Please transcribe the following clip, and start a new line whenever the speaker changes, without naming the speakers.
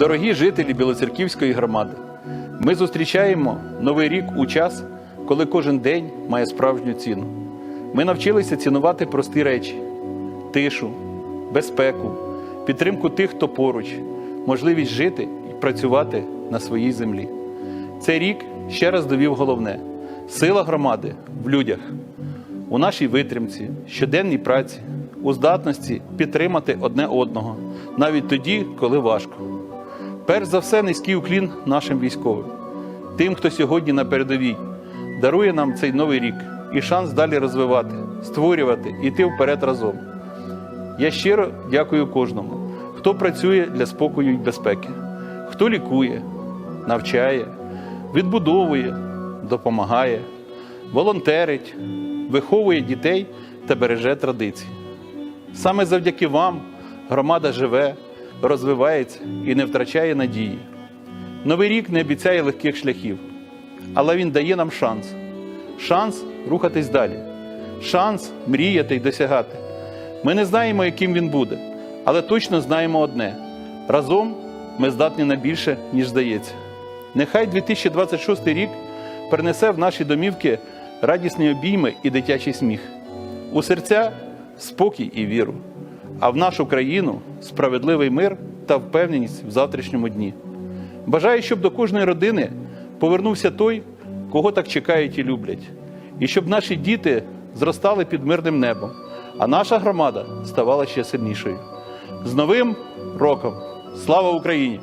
Дорогі жителі Білоцерківської громади, ми зустрічаємо новий рік у час, коли кожен день має справжню ціну. Ми навчилися цінувати прості речі: тишу, безпеку, підтримку тих, хто поруч, можливість жити і працювати на своїй землі. Цей рік ще раз довів головне: сила громади в людях, у нашій витримці, щоденній праці, у здатності підтримати одне одного, навіть тоді, коли важко. Перш за все, низький уклін нашим військовим, тим, хто сьогодні на передовій, дарує нам цей новий рік і шанс далі розвивати, створювати, іти вперед разом. Я щиро дякую кожному, хто працює для спокою і безпеки, хто лікує, навчає, відбудовує, допомагає, волонтерить, виховує дітей та береже традиції. Саме завдяки вам громада живе, розвивається і не втрачає надії. Новий рік не обіцяє легких шляхів, але він дає нам шанс. Шанс рухатись далі, шанс мріяти й досягати. Ми не знаємо, яким він буде, але точно знаємо одне: разом ми здатні на більше, ніж здається. Нехай 2026 рік принесе в наші домівки радісні обійми і дитячий сміх, у серця спокій і віру, а в нашу країну справедливий мир та впевненість в завтрашньому дні. Бажаю, щоб до кожної родини повернувся той, кого так чекають і люблять, і щоб наші діти зростали під мирним небом, а наша громада ставала ще сильнішою. З Новим роком! Слава Україні!